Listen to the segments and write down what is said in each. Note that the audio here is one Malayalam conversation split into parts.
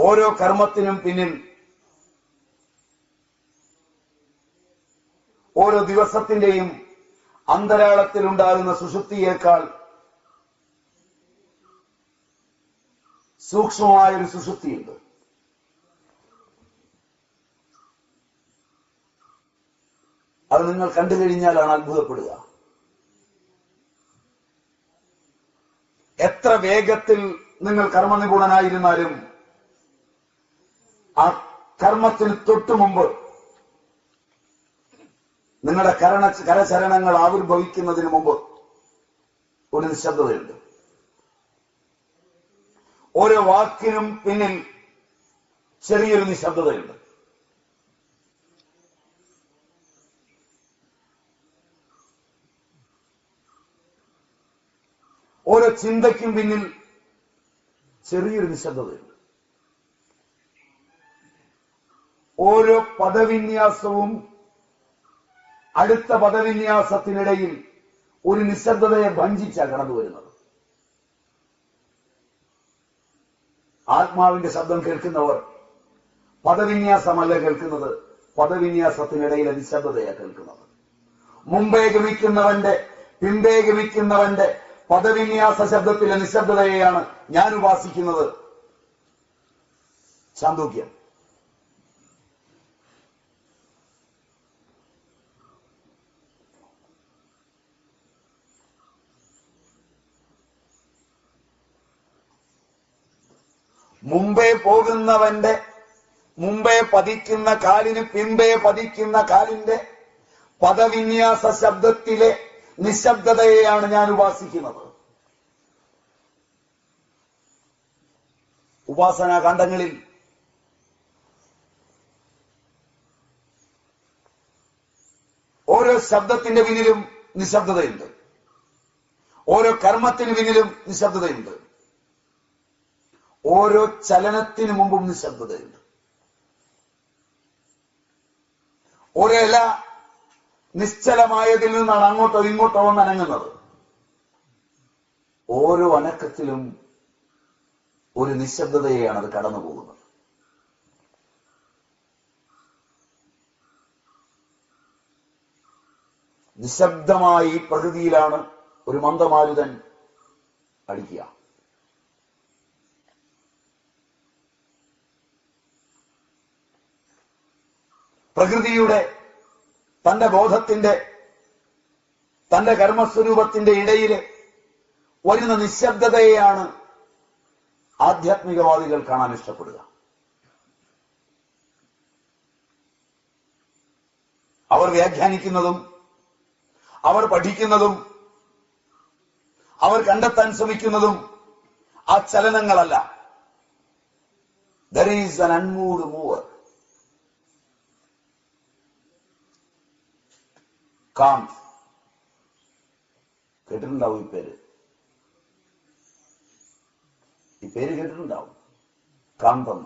ഓരോ കർമ്മത്തിനും പിന്നിൽ ഓരോ ദിവസത്തിന്റെയും അന്തരാളത്തിലുണ്ടാകുന്ന സുഷുപ്തിയേക്കാൾ സൂക്ഷ്മമായൊരു സുഷുപ്തിയുണ്ട്. അത് നിങ്ങൾ കണ്ടു കഴിഞ്ഞാലാണ് അത്ഭുതപ്പെടുക. എത്ര വേഗത്തിൽ നിങ്ങൾ കർമ്മനിപുണനായിരുന്നാലും ആ കർമ്മത്തിന് തൊട്ടു മുമ്പ് നിങ്ങളുടെ കരണ കരചരണങ്ങൾ ആവിർഭവിക്കുന്നതിന് മുമ്പ് ഒരു നിശബ്ദതയുണ്ട്. ഓരോ വാക്കിനും പിന്നിൽ ചെറിയൊരു നിശബ്ദതയുണ്ട്. ഓരോ ചിന്തയ്ക്കും പിന്നിൽ ചെറിയൊരു നിശബ്ദതയുണ്ട്. ഓരോ പദവിന്യാസവും അടുത്ത പദവിന്യാസത്തിനിടയിൽ ഒരു നിശബ്ദതയെ ഭഞ്ചിച്ചാണ് കടന്നു വരുന്നത്. ആത്മാവിന്റെ ശബ്ദം കേൾക്കുന്നവർ പദവിന്യാസമല്ല കേൾക്കുന്നത് പദവിന്യാസത്തിനിടയിലെ നിശബ്ദതയാണ് കേൾക്കുന്നത്. മുമ്പേ ഗമിക്കുന്നവന്റെ പിമ്പേ ഗമിക്കുന്നവന്റെ പദവിന്യാസ ശബ്ദത്തിലെ നിശബ്ദതയെയാണ് ഞാൻ ഉപാസിക്കുന്നത്. ചാന്തോക്യം മുമ്പേ പോകുന്നവന്റെ മുമ്പേ പതിക്കുന്ന കാലിന് പിമ്പേ പതിക്കുന്ന കാലിന്റെ പദവിന്യാസ ശബ്ദത്തിലെ നിശബ്ദതയെയാണ് ഞാൻ ഉപാസിക്കുന്നത്. ഉപാസനാ കാണ്ഡങ്ങളിൽ ഓരോ ശബ്ദത്തിന്റെ പിന്നിലും നിശബ്ദതയുണ്ട്. ഓരോ കർമ്മത്തിന് പിന്നിലും നിശബ്ദതയുണ്ട്. ഓരോ ചലനത്തിന് മുമ്പും നിശബ്ദതയുണ്ട് ഓരോ ഇല നിശ്ചലമായതിൽ നിന്നാണ് അങ്ങോട്ടോ ഇങ്ങോട്ടോ ഒന്ന് അനങ്ങുന്നത്. ഓരോ അനക്കത്തിലും ഒരു നിശബ്ദതയെയാണ് അത് കടന്നു പോകുന്നത്. നിശബ്ദമായി പ്രകൃതിയിലാണ് ഒരു മന്ദമാരുതൻ അടിക്കുക. പ്രകൃതിയുടെ തന്റെ ബോധത്തിന്റെ തന്റെ കർമ്മസ്വരൂപത്തിന്റെ ഇടയിൽ വരുന്ന നിശബ്ദതയെയാണ് ആധ്യാത്മികവാദികൾ കാണാൻ ഇഷ്ടപ്പെടുക. അവർ വ്യാഖ്യാനിക്കുന്നതും അവർ പഠിക്കുന്നതും അവർ കണ്ടെത്താൻ ശ്രമിക്കുന്നതും ആ ചലനങ്ങളല്ല. ദർ ഈസ് അൻ അൺമൂഡ് മൂവർ காம்ஸ் கெட்டிருந்தாவும் இப்பேரு இப்பேரு கெட்டிருந்தாவும் காம்பம்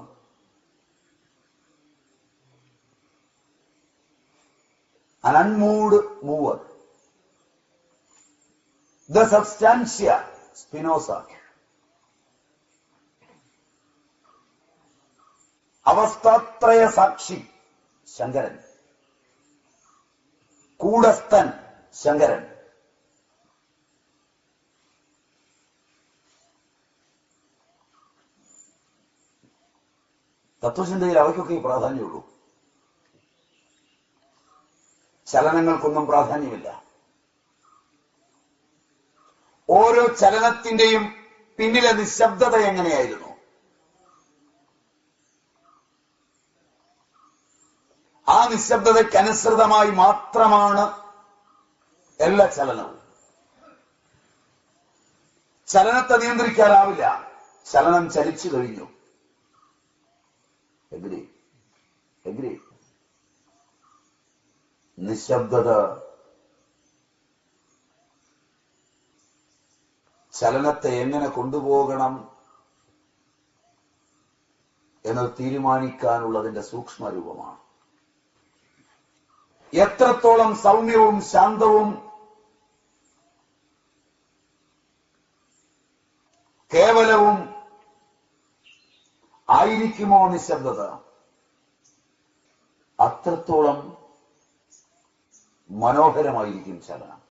அனன்மூடு மூவர். த சப்ஸ்டான்சியா ஸ்பினோசா அவஸ்தாத்ரய சாட்சி சங்கரன். കൂടസ്ഥൻ ശങ്കരൻ. തത്വചിന്തയിൽ അവയ്ക്കൊക്കെ പ്രാധാന്യമുള്ളൂ. ചലനങ്ങൾക്കൊന്നും പ്രാധാന്യമില്ല. ഓരോ ചലനത്തിന്റെയും പിന്നിലെ നിശബ്ദത എങ്ങനെയായിരുന്നു ആ നിശബ്ദതയ്ക്കനുസൃതമായി മാത്രമാണ് എല്ലാ ചലനവും. ചലനത്തെ നിയന്ത്രിക്കാനാവില്ല. ചലനം ചലിച്ചു കഴിഞ്ഞു. എഗ്രി എഗ്രി നിശബ്ദത. ചലനത്തെ എങ്ങനെ കൊണ്ടുപോകണം എന്നത് തീരുമാനിക്കാനുള്ളതിന്റെ സൂക്ഷ്മരൂപമാണ്. എത്രത്തോളം സൗമ്യവും ശാന്തവും കേവലവും ആയിരിക്കുമോ നിശബ്ദത? അത്രത്തോളം മനോഹരമായിരിക്കും ചലനം.